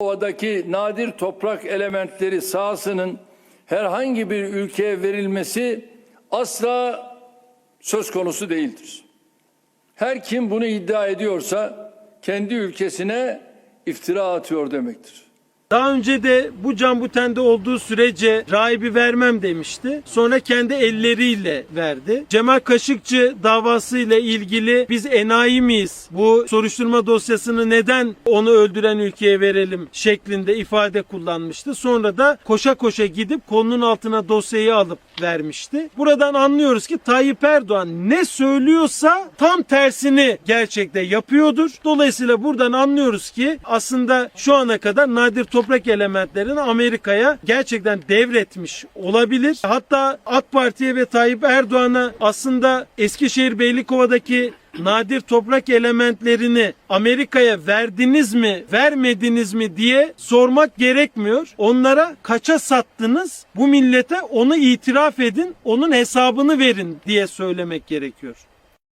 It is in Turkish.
Ovadaki nadir toprak elementleri sahasının herhangi bir ülkeye verilmesi asla söz konusu değildir. Her kim bunu iddia ediyorsa kendi ülkesine iftira atıyor demektir. Daha önce de bu can butende olduğu sürece rahibi vermem demişti. Sonra kendi elleriyle verdi. Cemal Kaşıkçı davasıyla ilgili biz enayi miyiz? Bu soruşturma dosyasını neden onu öldüren ülkeye verelim şeklinde ifade kullanmıştı. Sonra da koşa koşa gidip kolunun altına dosyayı alıp vermişti. Buradan anlıyoruz ki Tayyip Erdoğan ne söylüyorsa tam tersini gerçekte yapıyordur. Dolayısıyla buradan anlıyoruz ki aslında şu ana kadar nadir toprak elementlerini Amerika'ya gerçekten devretmiş olabilir. Hatta AK Parti'ye ve Tayyip Erdoğan'a aslında Eskişehir Beylikova'daki nadir toprak elementlerini Amerika'ya verdiniz mi, vermediniz mi diye sormak gerekmiyor. Onlara kaça sattınız? Bu millete onu itiraf edin, onun hesabını verin diye söylemek gerekiyor.